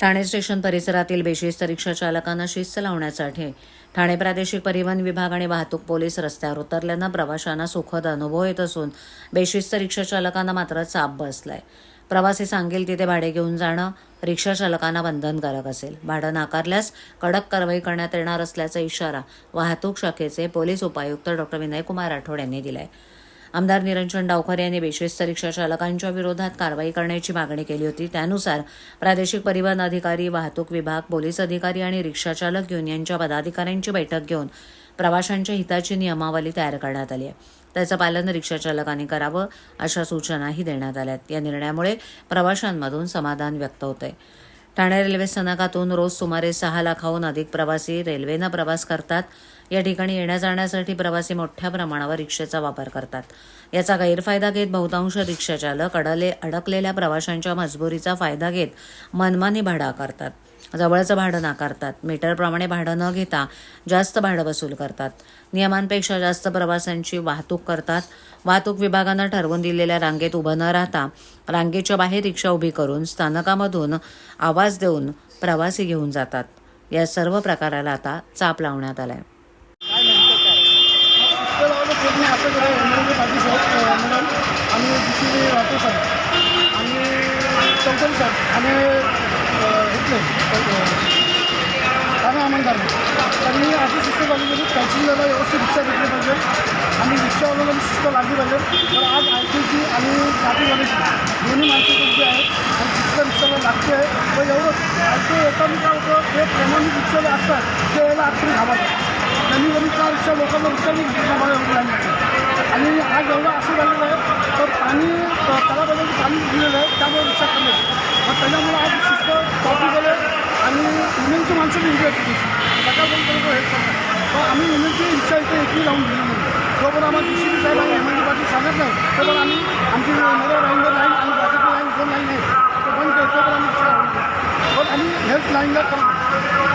Thane station परिसरातील बेशिस्त रिक्षा चालकांना शिस्त लावण्यासाठी ठाणे प्रादेशिक परिवहन विभाग आणि वाहतूक पोलीस रस्त्यावर उतरल्यानं प्रवाशांना सुखद अनुभव येत असून बेशिस्त रिक्षा चालकांना मात्र चाप बसलाय. प्रवासी सांगेल तिथे भाडे घेऊन जाणं रिक्षा चालकांना बंधनकारक असेल. भाडं नाकारल्यास कडक कारवाई करण्यात येणार असल्याचा इशारा वाहतूक शाखेचे पोलीस उपायुक्त डॉक्टर विनयकुमार राठोड यांनी दिलाय. आमदार निरंजन डावखर यांनी बेशिस्त रिक्षा चालकांच्या विरोधात कारवाई करण्याची मागणी केली होती. त्यानुसार प्रादेशिक परिवहन अधिकारी वाहतूक विभाग पोलीस अधिकारी आणि रिक्षाचालक युनियनच्या पदाधिकाऱ्यांची बैठक घेऊन प्रवाशांच्या हिताची नियमावली तयार करण्यात आली आहे. त्याचं पालन रिक्षाचालकांनी करावं अशा सूचनाही देण्यात आल्यात या निर्णयामुळे प्रवाशांमधून समाधान व्यक्त होतंय. ठाणे रेल्वे स्थानकातून रोज सुमारे सहा लाखाहून अधिक प्रवासी रेल्वेनं प्रवास करतात. या ठिकाणी येण्या जाण्यासाठी प्रवासी मोठ्या प्रमाणावर रिक्षेचा वापर करतात. याचा गैरफायदा घेत बहुतांश रिक्षाचालक अडले अडकलेल्या प्रवाशांच्या मजबुरीचा फायदा घेत मनमानी भाडं आकारतात. जवळचं भाडं नाकारतात. मीटरप्रमाणे भाडं न घेता जास्त भाडं वसूल करतात. नियमांपेक्षा जास्त प्रवाशांची वाहतूक करतात. वाहतूक विभागानं ठरवून दिलेल्या रांगेत उभं न राहता रांगेच्या बाहेर रिक्षा उभी करून स्थानकामधून आवाज देऊन प्रवासी घेऊन जातात. या सर्व प्रकाराला आता चाप लावण्यात आला आहे आणि डी सी बी राठोड साहेब आणि चौधरी साहेब आणि इथले ठाणे अंमलदार त्यांनी अशी शिस्त लागली पाहिजे पॅसेंजरला व्यवस्थित रिक्षा घेतली पाहिजे. आणि रिक्षावाल्याला शिस्त लागली पाहिजे. तर आज आय टीची आणि ट्रॅफिकवाल्याची दोन्ही माणसं तुमची आहे आणि शिस्त रिक्षाला लागते आहे. तर एवढं आय टी येताना काय होतं ते प्रमाणित रिक्षाला असतात ते यायला आखरी घाबरतात. त्यांनी कमी चार रिक्षा लोकांना रिक्षाने घातला मला एवढं नाही. माहिती. आणि आज एवढं असं झालेलं आहे तर पाणी तलावाचं पाणी दिलेलं आहे त्यामुळे रिक्षा कमी आहे मग त्याच्यामुळे आज शिस्त ट्रॉफिकवाले आणि युनियनची माणसं बी उभी आहेत सकाळपर्यंत हेल्प करतात तर आम्ही युनियनची रिक्षा इथे एकही लावून दिली नाही जोपर्यंत आम्हाला डी सी बी साहेब आणि एम एल पाटील सांगत नाही तोपर्यंत आम्ही आमची नगर लाईनवर लाईन आणि बाकीची लाईन दोन लाईन आहे तो बंद करतो तर आम्ही रिक्षा लावून देऊ. पण आम्ही हेल्प लाईनला करतो